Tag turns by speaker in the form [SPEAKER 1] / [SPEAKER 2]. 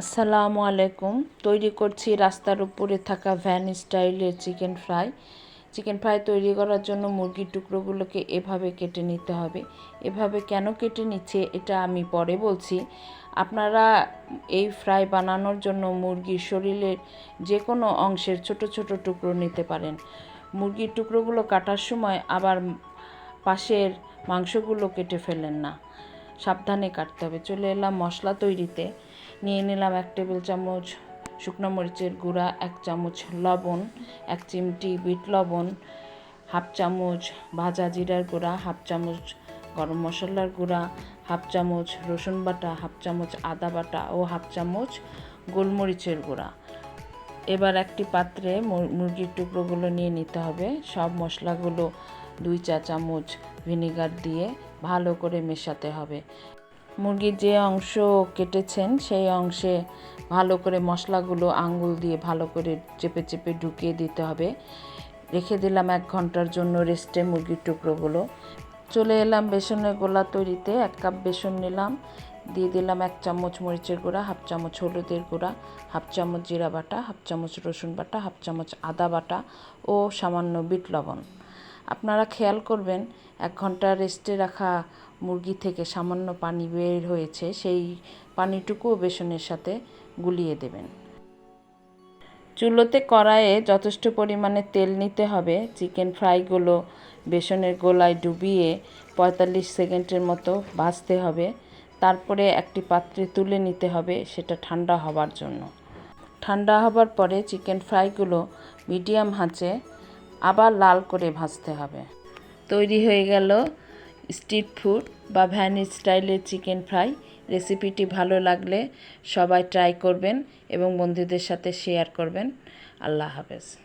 [SPEAKER 1] আসসালামু আলাইকুম। তৈরি করছি রাস্তার উপরে থাকা ভ্যান স্টাইলের চিকেন ফ্রাই। চিকেন ফ্রাই তৈরি করার জন্য মুরগির টুকরোগুলোকে এভাবে কেটে নিতে হবে। এভাবে কেন কেটে নিচ্ছে এটা আমি পরে বলছি। আপনারা এই ফ্রাই বানানোর জন্য মুরগির শরীরের যে কোনো অংশের ছোট ছোট টুকরো নিতে পারেন। মুরগির টুকরোগুলো কাটার সময় আবার পাশের মাংসগুলো কেটে ফেলেন না। সাবধানে কাটতে হবে। চলে এলাম মশলা তৈরিতে। নিয়ে নিলাম এক টেবিল চামচ শুকনো মরিচের গুঁড়া, এক চামচ লবণ, এক চিমটি বিট লবণ, হাফ চামচ ভাজা জিরার গুঁড়া, হাফ চামচ গরম মশলার গুঁড়া, হাফ চামচ রসুন বাটা, হাফ চামচ আদা বাটা ও হাফ চামচ গোলমরিচের গুঁড়া। এবার একটি পাত্রে মুরগির টুকরোগুলো নিয়ে নিতে হবে। সব মশলাগুলো দুই চা চামচ ভিনেগার দিয়ে ভালো করে মেশাতে হবে। মুরগির যে অংশ কেটেছেন, সেই অংশে ভালো করে মশলাগুলো আঙুল দিয়ে ভালো করে চেপে চেপে ঢুকিয়ে দিতে হবে। রেখে দিলাম এক ঘণ্টার জন্য রেস্টে মুরগির টুকরোগুলো। চলে এলাম বেসনের গোলা তৈরিতে, এক কাপ বেসন নিলাম। দিয়ে দিলাম এক চামচ মরিচের গুঁড়া, হাফ চামচ হলুদের গুঁড়া, হাফ চামচ জিরা বাটা, হাফ চামচ রসুন বাটা, হাফ চামচ আদা বাটা ও সামান্য বিট লবণ। আপনারা খেয়াল করবেন, এক ঘণ্টা রেস্টে রাখা মুরগি থেকে সামান্য পানি বের হয়েছে, সেই পানিটুকুও বেসনের সাথে গুলিয়ে দেবেন। চুলোতে কড়াইয়ে যথেষ্ট পরিমাণে তেল নিতে হবে, চিকেন ফ্রাইগুলো বেসনের গোলায় ডুবিয়ে পঁয়তাল্লিশ সেকেন্ডের মতো ভাজতে হবে, তারপরে একটি পাত্রে তুলে নিতে হবে, সেটা ঠান্ডা হবার জন্য। ঠান্ডা হবার পরে চিকেন ফ্রাইগুলো মিডিয়াম আঁচে আবার লাল করে ভাজতে হবে। তৈরি হয়ে গেল স্ট্রিট ফুড বা ভ্যান স্টাইলের চিকেন ফ্রাই। রেসিপিটি ভালো লাগলে সবাই ট্রাই করবেন এবং বন্ধুদের সাথে শেয়ার করবেন। আল্লাহ হাফেজ।